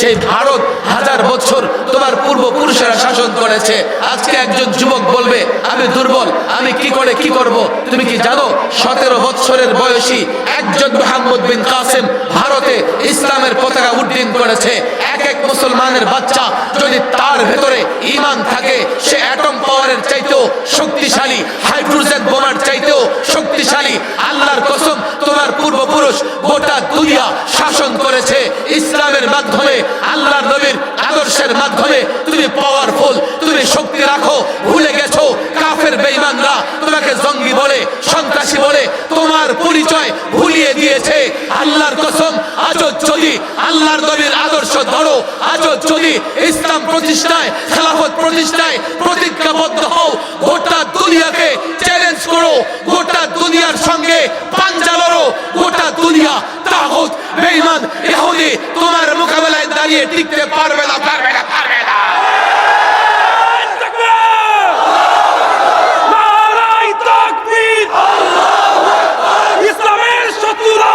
সেই ভারত হাজার বছর তোমার পূর্বপুরুষেরা শাসন করেছে। আজকে একজন যুবক বলবে, আমি দুর্বল, আমি কি করে কি করব? তুমি কি জানো, সতেরো বছরের বয়সী একজন মোহাম্মদ বিন কাসেম ভারতে ইসলামের পতাকা উড্ডীন করেছে। এক এক মুসলমানের বাচ্চা যদি তার ভেতরে ইমান থাকে, সে অ্যাটম পাওয়ারের চাইতেও শক্তিশালী হাইড্রোজেন বোমার চাইতেও শক্তিশালী। আল্লাহর কসম, তোমার পূর্বপুরুষ গোটা দুনিয়া শাসন করেছে। মাধ্যমে, আল্লাহর নবীর আদর্শের মাধ্যমে তুমি পাওয়ারফুল তুমি শক্তি রাখো, ভুলে গেছো, কাফের বেঈমানরা তোমাকে জঙ্গি বলে, সন্ত্রাসী বলে তোমার পরিচয় ভুলিয়ে দিয়েছে। আল্লাহর কসম, আজও যদি আল্লাহর নবীর আদর্শ ধরো, আজও যদি ইসলাম প্রতিষ্ঠায়, খেলাফত প্রতিষ্ঠায় প্রতিজ্ঞাবদ্ধ হও, গোটা দুনিয়াকে চ্যালেঞ্জ করো, গোটা দুনিয়ার সঙ্গে পাঞ্জা লড়ো, গোটা দুনিয়া তাগুত, বেঈমান, ইহুদি তোমার মোকাবেলায় দাঁড়িয়ে টিকতে পারবে না পারবে না পারবে না নারাই তাকবীর ইসলামের শত্রুরা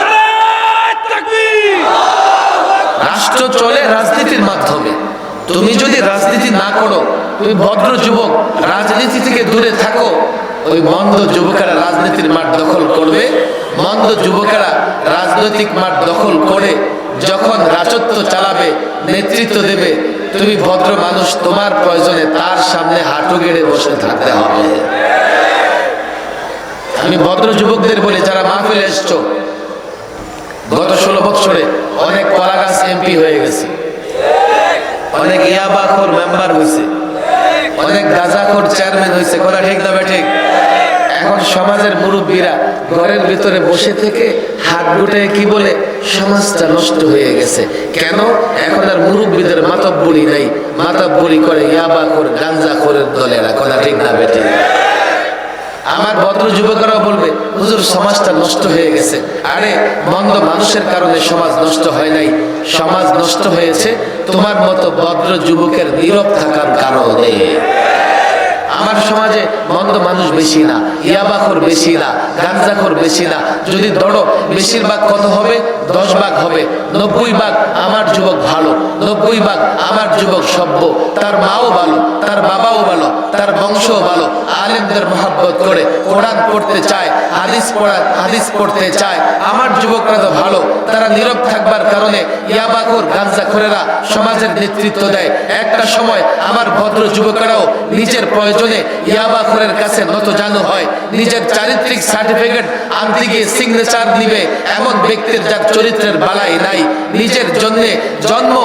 নারাই তাকবীর রাষ্ট্র চলে রাজনীতির মাধ্যমে তুমি যদি রাজনীতি না করো তুমি ভদ্র যুবক, রাজনীতি থেকে দূরে থাকো। ওই মন্দ যুবকেরা রাজনীতির মাঠ দখল করবে। মন্দ যুবকেরা রাজনৈতিক মাঠ দখল করে যখন রাজত্ব চালাবে, নেতৃত্ব দেবে, তুমি ভদ্র মানুষ, তোমার প্রয়োজনে তার সামনে হাঁটু গেড়ে বসে থাকতে হবে। আমি ভদ্র যুবকদের বলি, যারা মাহফিলে এসছো, গত ষোলো বছরে অনেক কলাগাছ এমপি হয়ে গেছে। অনেক ইয়াবাখর মেম্বার হয়েছে। অনেক গাজাখর চেয়ারম্যান হয়েছে, কথা ঠিক না ঠিক? এখন সমাজের মুরব্বীরা ঘরের ভিতরে বসে থেকে হাত গুটে কি বলে, সমাজটা নষ্ট হয়ে গেছে। কেন? এখন আর মুরব্বীদের মাতব্বরি নাই। মাতব্বরি করে ইয়াবা করে গাঞ্জা করে দলেরা, কথা ঠিক না বে ঠিক? আমার ভদ্র যুবকরাও বলবে, হুজুর, সমাজটা নষ্ট হয়ে গেছে। আরে, মন্দ মানুষের কারণে সমাজ নষ্ট হয় নাই। সমাজ নষ্ট হয়েছে, তোমার মতো ভদ্র যুবকের নীরব থাকার কারণে। আমার সমাজে মন্দ মানুষ বেশি না, ইয়াবাখর বেশি না গাঞ্জাখর বেশি না। যদি ধরো, বেশিরভাগ কত হবে? দশ ভাগ হবে। নব্বই ভাগ আমার যুবক ভালো, নব্বই ভাগ আমার যুবক সভ্য। তার মাও ভালো, তার বাবাও ভালো, তার বংশও ভালো। আলেমদের মহাব্বত করে কোরআন পড়তে চায়, হাদিস পড়া হাদিস পড়তে চায়। আমার যুবকরা তো ভালো নীরব থাকবার কারণে ইয়াবাখর গাঞ্জাখোরেরা সমাজের নেতৃত্ব দেয়। একটা সময় আমার ভদ্র যুবকেরাও নিজের প্রয়োজনে ইয়াবাখরের কাছে নত জানু হয়। নিজের চারিত্রিক সার্টিফিকেট আনতে গিয়ে সিগনেচার নিবে এমন ব্যক্তির যার চরিত্রের বালাই নাই। নিজের জন্যে জন্ম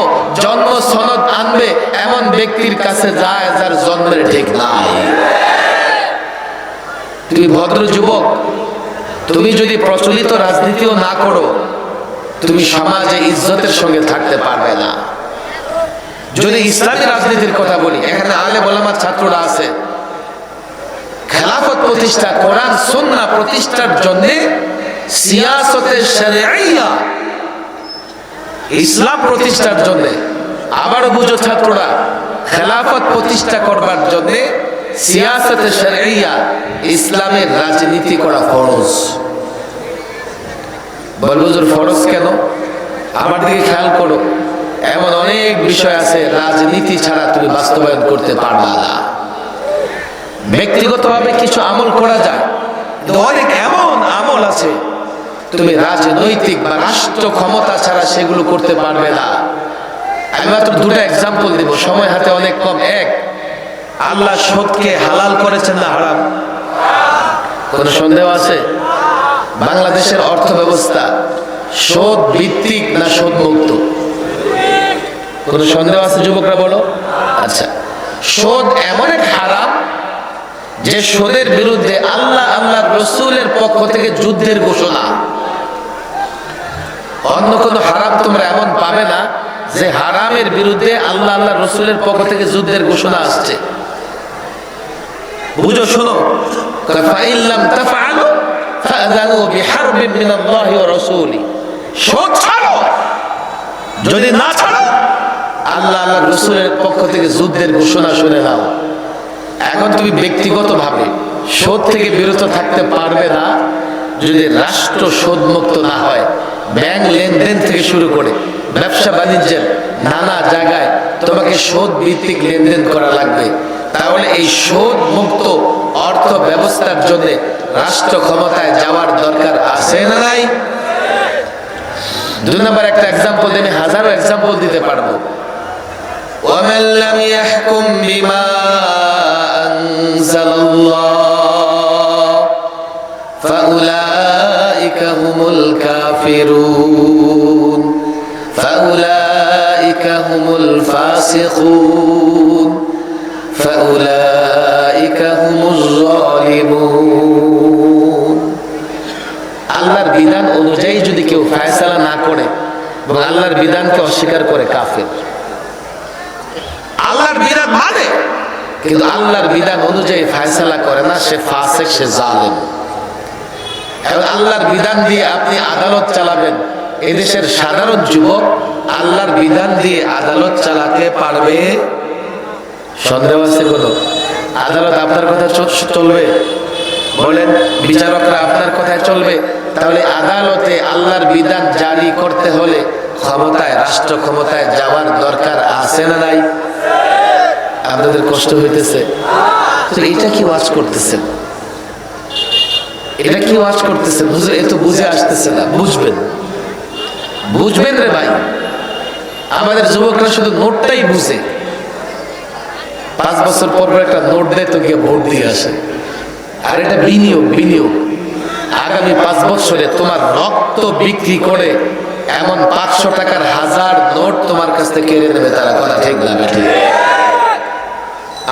জন্ম সনদ আনবে এমন ব্যক্তির কাছে যায় যার জন্মের ঠিক নাই। তুমি ভদ্র যুবক, তুমি যদি প্রচলিত রাজনীতিও না করো তুমি সমাজে ইজ্জতের সঙ্গে থাকতে পারবে না। যদি ইসলামী রাজনীতির কথা বলি, এখানে আলে বলামার ছাত্ররা আছে। খেলাফত প্রতিষ্ঠা, কোরআন সুন্নাহ প্রতিষ্ঠার জন্য সিয়াসতে শরিয়া ইসলাম প্রতিষ্ঠার জন্য। আবারও বুঝো ছাত্ররা, খেলাফত প্রতিষ্ঠা করবার জন্য সিয়াসতে শরিয়া ইসলামের রাজনীতি করা ফরজ। বলবুজুর ফরজ কেন? আমার দিকে খেয়াল করো, এমন অনেক বিষয় আছে, রাজনীতি ছাড়া তুমি বাস্তবায়ন করতে পারবা না। ব্যক্তিগতভাবে কিছু আমল করা যায় অনেক এমন আমল আছে, তুমি রাজনৈতিক বা রাষ্ট্র ক্ষমতা ছাড়া সেগুলো করতে পারবে না। আমি মাত্র দুটো এক্সাম্পল দিব, সময় হাতে অনেক কম। এক, আল্লাহ সুদকে হালাল করেছেন না হারাম? কোনো সন্দেহ আছে? বাংলাদেশের অর্থ ব্যবস্থা সুদ ভিত্তিক না সুদ মুক্ত? কোনো সন্দেহ আছে যুবকরা বলো? আচ্ছা। সুদ এমন এক হারাম যে সুদের বিরুদ্ধে আল্লাহ আল্লাহ রসুলের পক্ষ থেকে যুদ্ধের ঘোষণা। অন্য কোনো হারাম তোমরা এমন পাবে না যে হারামের বিরুদ্ধে আল্লাহ আল্লাহ রসুলের পক্ষ থেকে যুদ্ধের ঘোষণা আসছে। বুঝো, শোনো। মিনাল্লাহি ওয়া রাসূলি। ছাড়ো। যদি না ছাড়ো আল্লাহ আল্লাহ রসুলের পক্ষ থেকে যুদ্ধের ঘোষণা শুনে নাও। এখন তুমি ব্যক্তিগতভাবে শোধ থেকে বিরত থাকতে পারবে না। যদি রাষ্ট্র শোধ মুক্ত না হয় ব্যাংক লেনদেন থেকে শুরু করে ব্যবসা বাণিজ্যের নানা জায়গায় তোমাকে সুদ ভিত্তিক লেনদেন করা লাগবে। তাহলে এই সুদ মুক্ত অর্থ ব্যবস্থার জন্য রাষ্ট্র ক্ষমতায় যাওয়ার দরকার আছে না নাই দুই নম্বর একটা এক্সাম্পল আমি হাজারো এক্সাম্পল দিতে পারবো ومن لم يحكم بما أنزل الله فأولئك هم الكافرون فأولئك هم الفاسقون فأولئك هم الظالمون আল্লাহর বিধান অনুযায়ী যদি কেউ ফায়সালা না করে এবং আল্লাহর বিধানকে অস্বীকার করে কাফের আল্লাহর বিধান মানে কিন্তু আল্লাহর বিধান অনুযায়ী ফায়সালা করে না সে ফাসেক সে জালেম এখন আল্লাহর বিধান দিয়ে আপনি আদালত চালাবেন এদেশের সাধারণ যুবক আল্লাহর বিধান দিয়ে আদালত চালাতে পারবে সন্দেহ আছে কোনো? আদালত আপনার চলবে। বলেন, বিচারকরা আপনার কথায় চলবে। তাহলে আদালতে আল্লাহর জারি করতে হলে ক্ষমতায়, রাষ্ট্র ক্ষমতায় যাওয়ার দরকার আছে না নাই? আপনাদের কষ্ট হইতেছে। এটা কি ওয়াজ করতেছেন? এটা কি ওয়াজ করতেছেন? হুজুর, এ তো বুঝে আসতেছে না। বুঝবেন। বুঝবেন রে ভাই। আমাদের যুবকরা শুধু নোটটাই বুঝে। পাঁচ বছর পর পর একটা নোট দেয়, তো গিয়ে ভোট দিয়ে আসে। আর এটা বিনিয়োগ বিনিয়োগ। আগামী পাঁচ বছরে তোমার রক্ত বিক্রি করে এমন পাঁচশো টাকার হাজার নোট তোমার কাছ থেকে কেড়ে নেবে, তারা কথা ঠিক না ঠিক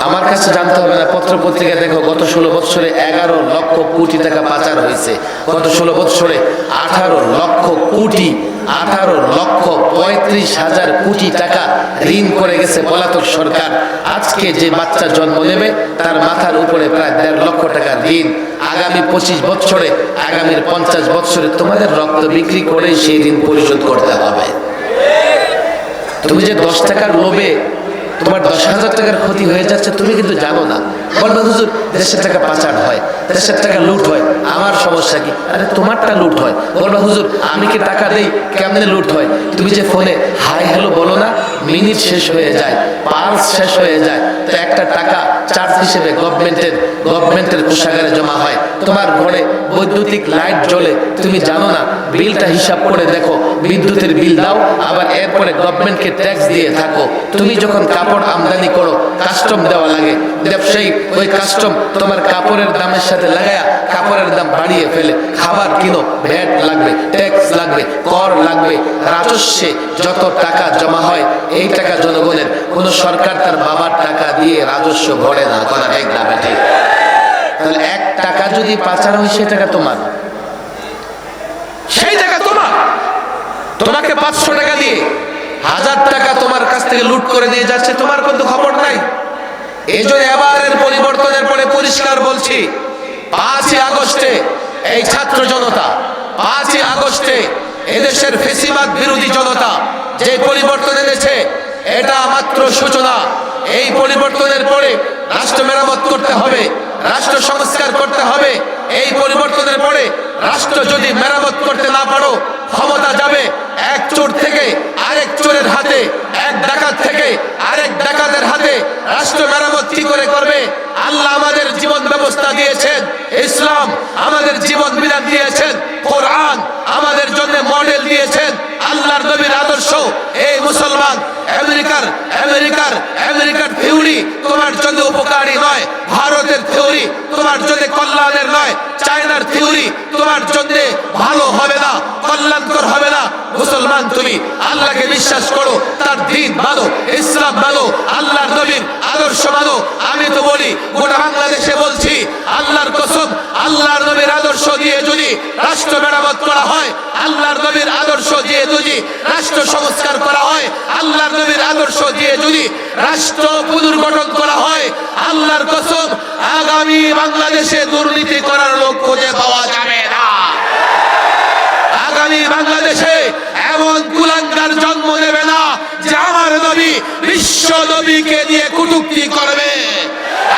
আমার কাছে জানতে হবে না পত্র পত্রিকা দেখো, গত ষোলো বছরে এগারো লক্ষ কোটি টাকা পাচার হয়েছে। গত ষোলো বছরে আঠারো লক্ষ কোটি, আঠারো লক্ষ পঁয়ত্রিশ হাজার কোটি টাকা ঋণ করে গেছে পলাতক সরকার। আজকে যে বাচ্চা জন্ম নেবে, তার মাথার উপরে প্রায় দেড় লক্ষ টাকা ঋণ। আগামী পঁচিশ বছরে আগামীর পঞ্চাশ বছরে তোমাদের রক্ত বিক্রি করে সেই ঋণ পরিশোধ করতে হবে। তুমি যে দশ টাকার লোভে তোমার দশ হাজার টাকার ক্ষতি হয়ে যাচ্ছে, তুমি কিন্তু জানো না। বলবে হুজুর দেশের টাকা পাচার হয়। দেশের টাকা লুট হয়। আমার সমস্যা কি? আরে, তোমারটা লুট হয়। বলবে হুজুর, আমি কি টাকা দেই? কেমনে লুট হয়? তুমি যে ফোনে হাই হ্যালো বলো না, মিনিট শেষ হয়ে যায়, পালস শেষ হয়ে যায়। তো একটা টাকা চার্জ হিসেবে গভর্নমেন্টের গভর্নমেন্টের কোষাগারে জমা হয়। তোমার ঘরে বৈদ্যুতিক লাইট জ্বলে, তুমি জানো না, বিলটা হিসাব করে দেখো, বিদ্যুতের বিল দাও, আবার এরপরে গভর্নমেন্টকে ট্যাক্স দিয়ে থাকো। তুমি যখন কাপড় আমদানি করো, কাস্টম দেওয়া লাগে। ব্যবসায়ী, ওই কাস্টম তোমার কাপড়ের দামের সাথে লাগায়া কাপড়ের দাম বাড়িয়ে ফেলে। খাবার কিনো ভ্যাট লাগবে ট্যাক্স লাগবে, কর লাগবে। রাজস্বে যত টাকা জমা হয়, এই টাকা জনগণের, কোন সরকার তার বাবার টাকা দিয়ে রাজস্ব ভরে না করা এক না বেটে। তাহলে এক টাকা যদি পাচার হয়, সে টাকা তোমার। সেই টাকা তোমার। তোমাকে পাঁচশো টাকা দিয়ে হাজার টাকা তোমার কাছ থেকে লুট করে নিয়ে যাচ্ছে, তোমার কিন্তু খবর নাই। এই জন্য এবারের পরিবর্তনের পরে পরিষ্কার বলছি পাঁচই আগস্টে এই ছাত্র জনতা, পাঁচই আগস্টে এদেশের ফেসিবাদ বিরোধী জনতা যে পরিবর্তন এনেছে, এটা মাত্র সূচনা। এই পরিবর্তনের পরে রাষ্ট্র মেরামত করতে হবে, রাষ্ট্র সংস্কার করতে হবে। এই পরিবর্তনের পরে রাষ্ট্র যদি মেরামত করতে না পারো, ক্ষমতা যাবে এক চোর থেকে আরেক চোরের হাতে, এক ডাকাত থেকে আরেক ডাকাতের হাতে। রাষ্ট্র মেরামত কি করে করবে? আল্লাহ আমাদের ব্যবস্থা দিয়েছেন। ইসলাম আমাদের জীবন বিধান দিয়েছেন। কোরআন আমাদের জন্য মডেল দিয়েছেন। আল্লাহর নবীর আদর্শ। এই মুসলমান, আমেরিকার আমেরিকার আমেরিকার থিওরি তোমার জন্য উপকারী নয়। ভারতের থিওরি তোমার জন্য কল্যাণের নয়। চায়নার থিওরি তোমার জন্য ভালো হবে না, কল্যাণকর হবে না। মুসলমান তুমি, আল্লাহকে বিশ্বাস করো, তার দিন মানো, ইসলাম মানো, আল্লাহর নবীর আদর্শ মানো আমি তো বলি, গোটা বাংলাদেশে বলছি, আল্লাহর কসম, আল্লাহর নবীর আদর্শ দিয়ে যদি রাষ্ট্র মেরামত করা হয়, আল্লাহর নবীর আদর্শ দিয়ে যদি রাষ্ট্র সংস্কার করা হয়, আল্লাহর নবীর আদর্শ দিয়ে যদি রাষ্ট্র পুনর্গঠন করা হয়, আল্লাহর কসম, আগামী বাংলাদেশে দুর্নীতি করার লোক খুঁজে পাওয়া যাবে না। আগামী বাংলাদেশে এমন কুলাঙ্গার জন্ম নেবে না, যে আমার নবী, বিশ্ব নবীকে দিয়ে কুটুক্তি করবে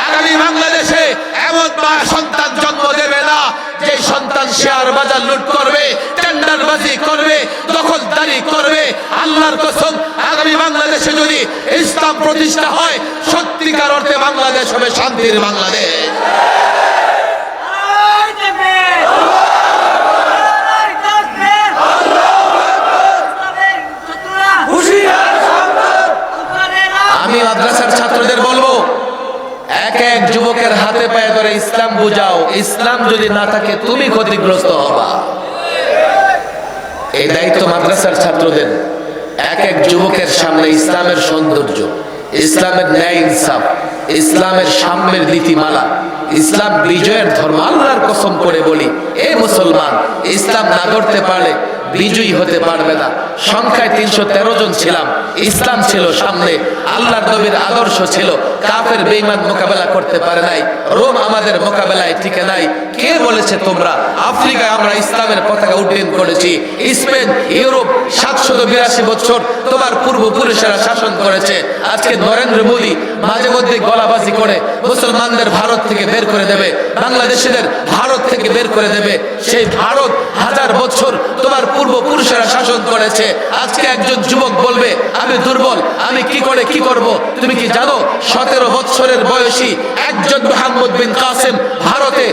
আগামী বাংলাদেশে এমন মা সন্তান জন্ম দেবে না যে সন্তান শেয়ার বাজার লুট করবে, টেন্ডারবাজি করবে, দখলদারি করবে, আল্লাহর কসম, আগামী বাংলাদেশে যদি ইসলাম প্রতিষ্ঠা হয়, সত্যিকার অর্থে বাংলাদেশ হবে শান্তির বাংলাদেশ আয় দেখবেন আয় দেখবেন ইসলামের শত্রুরা উপরেরা আমি মাদ্রাসার ছাত্রদের বলব এক এক যুবকের হাতে পায়ে ধরে ইসলাম বুঝাও। ইসলাম যদি না থাকে, তুমি ক্ষতিগ্রস্ত হবা। এই দায়িত্ব মাদ্রাসার ছাত্রদের। এক এক যুবকের সামনে ইসলামের সৌন্দর্য, ইসলামের ন্যায় ইনসাফ, ইসলামের সাম্যের নীতিমালা, ইসলাম বিজয়ের ধর্ম, আল্লাহর কসম করে বলি, এ মুসলমান, ইসলাম না করতে পারলে বিজয়ী হতে পারবে না। সংখ্যায় তিনশো তেরো জন ছিলাম। ইসলাম ছিল সামনে, আল্লাহর নবীর আদর্শ ছিল। কাফের বেইমান মোকাবেলা করতে পারে নাই। রোম আমাদের মোকাবেলায় টিকে নাই। কে বলেছে তোমরা? আফ্রিকায় আমরা ইসলামের পতাকা উড্ডীন করেছি। স্পেন, ইউরোপ, সাতশত বিরাশি বছর তোমার পূর্বপুরুষেরা শাসন করেছে। আজকে নরেন্দ্র মোদী মাঝে মধ্যে গলাবাজি করে মুসলমানদের ভারত থেকে বের করে দেবে, বাংলাদেশিদের ভারত থেকে বের করে দেবে। সেই ভারত হাজার বছর তোমার পূর্বপুরুষেরা শাসন করেছে। আজকে একজন যুবক বলবে, আমি দুর্বল, আমি কি করে, কি করব? তুমি কি জানো, সতেরো বছরের বয়সী একজন মোহাম্মদ বিন কাসেম ভারতে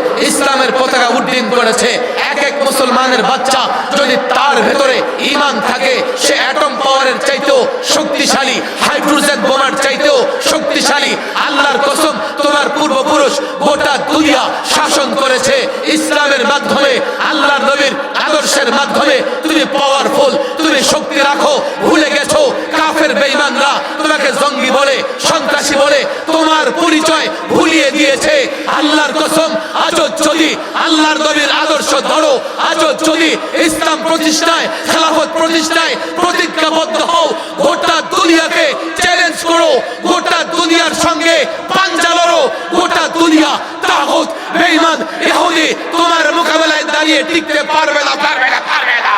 ইসলামের পতাকা উড্ডীন করেছে। এক এক মুসলমানের বাচ্চা যদি তার ভেতরে ইমান থাকে, সে অ্যাটম পাওয়ারের চাইতেও শক্তিশালী হাইড্রোজেন বোমার চাইতেও শক্তিশালী। আল্লাহর কসম, তোমার পূর্বপুরুষ গোটা দুনিয়া শাসন করেছে। ইসলামের মাধ্যমে, আল্লাহর নবীর আদর্শের মাধ্যমে তুমি পাওয়ারফুল তুমি শক্তি রাখো, ভুলে গেছো, কাফের বেঈমানরা তোমাকে জঙ্গি বলে, সন্ত্রাসী বলে তোমার পরিচয় ভুলিয়ে দিয়েছে। আল্লাহর কসম, আজও যদি আল্লাহর নবীর আদর্শ ধরো, আজও যদি ইসলাম প্রতিষ্ঠায়, খেলাফত প্রতিষ্ঠায় প্রতিজ্ঞাবদ্ধ হও, গোটা দুনিয়াকে চ্যালেঞ্জ করো, গোটা দুনিয়ার সঙ্গে পাঞ্জা লড়ো, গোটা দুনিয়া তাগুত, বেঈমান, ইহুদি তোমার মোকাবেলায় দাঁড়িয়ে টিকতে পারবে না পারবে না পারবে না।